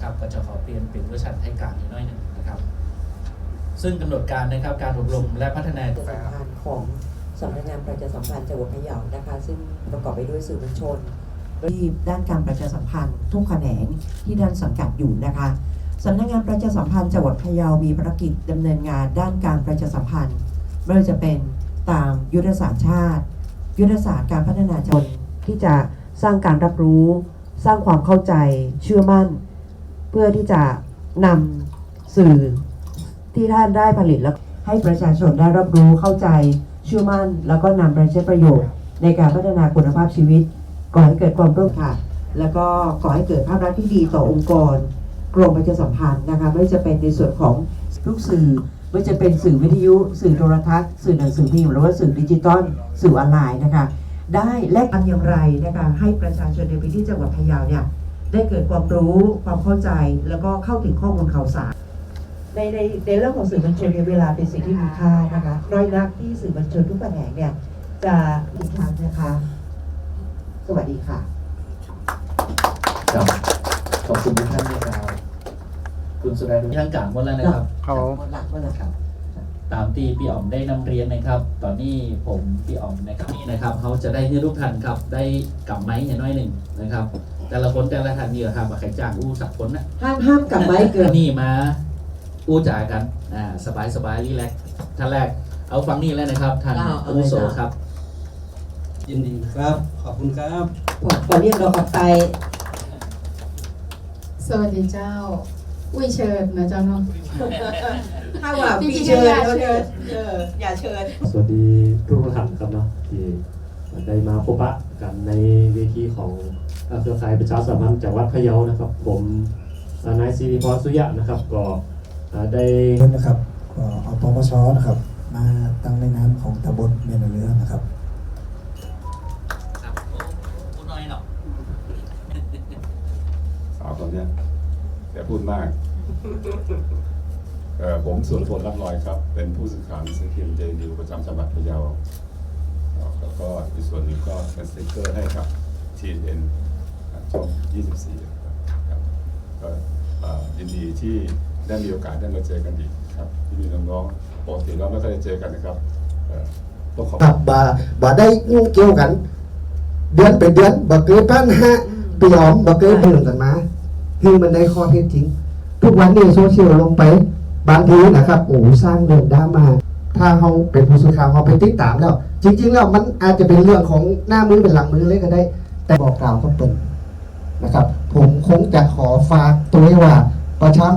นะครับก็จะขอเปลี่ยนเป็นเวอร์ชันไทยกลางนิดหน่อยหนึ่งนะครับ ซึ่งกำหนดการนะครับการอบรมและพัฒนาประชาสัมพันธ์ของสำนักงานประชาสัมพันธ์จังหวัดพะเยานะคะ ซึ่งประกอบไปด้วยสื่อมวลชนที่ด้านการประชาสัมพันธ์ทุกแขนงที่ด้านสังกัดอยู่นะคะสำนักงานประชาสัมพันธ์จังหวัดพะเยามีภารกิจดำเนินงานด้านการประชาสัมพันธ์ไม่ว่าจะเป็นตามยุทธศาสตร์ชาติ ยุทธศาสตร์การพัฒนาชนที่จะสร้างการรับรู้ สร้างความเข้าใจเชื่อมั่น เพื่อที่จะนำสื่อที่ท่านได้ผลิตแล้วให้ประชาชนได้รับรู้เข้าใจเชื่อมั่น แล้วก็นำไปใช้ประโยชน์ ในการพัฒนาคุณภาพชีวิตก่อให้เกิดความร่วมค่ะ แล้วก็ก่อให้เกิดภาพลักษณ์ที่ดีต่อองค์กรกรมประชาสัมพันธ์นะคะไม่ว่าจะเป็นในส่วนของทุกสื่อไม่ว่าจะเป็นสื่อวิทยุ สื่อโทรทัศน์ สื่อหนังสือพิมพ์หรือว่าสื่อดิจิตอลสื่อออนไลน์นะคะ ได้และทำอย่างไรนะคะให้ประชาชนในพื้นที่จังหวัดพะเยาเนี่ย ได้เกิดความรู้ความเข้าใจแล้วก็เข้าถึงข้อมูลข่าวสาร ในในในเรื่องของสื่อมวลชนเนี่ยเวลาเป็นสิ่งที่มีค่านะคะน้อยนักที่สื่อมวลชนทุกแขนงเนี่ยจะอีกครั้งนะคะ สวัสดีค่ะ ครับขอบคุณทุกท่านนะครับคุณสุดาทุกท่านกลางหมดแล้วนะครับครับผมหมดหลักหมดหลักครับตามที่พี่อ๋อมได้นำเรียนนะครับ ตอนนี้ผมพี่อ๋อมนะครับนี่นะครับเขาจะได้ให้ทุกท่านครับได้กำไม้อย่างน้อยหนึ่งนะครับ แต่ละคนแต่ละท่านนี่แหละครับว่าใครจ้างอู้สักคนนะห้ามห้ามกลับไว้เกินนี่มา อู้จ่ากันอ่าสบายสบายรีแลกซ์ท่านแรก เอาฟังนี่แล้วนะครับ ท่านเอาเอาอาวุโสเลยนะครับ ยินดีครับ ขอบคุณครับขอขอเรียกเรากลับไป สวัสดีเจ้าอุ้ยเชิญนะเจ้าเนาะถ้าว่าจริงๆพี่เชิญอย่าเขาเชิเชิญญเอออย่าเชิญ สวัสดีทุกท่านครับเนาะที่ได้มาพบปะกันในเวทีของ เอ่อเครือข่ายประชาสัมพันธ์จังหวัดพะเยานะครับ ผมเอ่อนายสิริพรสุยะนะครับ ก็เอ่อได้เพิ่นนะครับก็เอาปปชนะครับ มาตั้งในน้ำของตำบลเมียนเรือนะครับครับพูดน้อยหน่อยสาวคนเนี้ยแกพูดมากเอ่อผมสุรพลรับลอยครับ เป็นผู้สื่อข่าวหนังสือพิมพ์เดนิวประจำจังหวัดพะเยาเอ่อแล้วก็อีกส่วนหนึ่งก็เป็นสติ๊กเกอร์ให้กับ TNN ช่อง24ครับครับก็ยินดีที่ได้มีโอกาสได้มาเจอกันอีกครับที่มีน้องๆปกติเราไม่เคยเจอกันนะครับต้องขอบครับบ่บ่ได้ยุ่งเกี่ยวกัน เดือนเป็นเดือนบ่เกินพันห้าปีหอมบ่เกินเดือนกันมาคือมันได้ข้อเท็จจริง ทุกวันนี้โซเชียลลงไป บางทีนะครับโอ้สร้างเรื่องดราม่าถ้าเขาเป็นผู้สื่อข่าวเขาไปติดตามแล้ว จริง ๆ แล้วมันอาจจะเป็นเรื่องของหน้ามือเป็นหลังมือเลยก็ได้ แต่บอกกล่าวก็เป็น นะครับ ผมคงจะขอฝากตัวว้ว่าประชา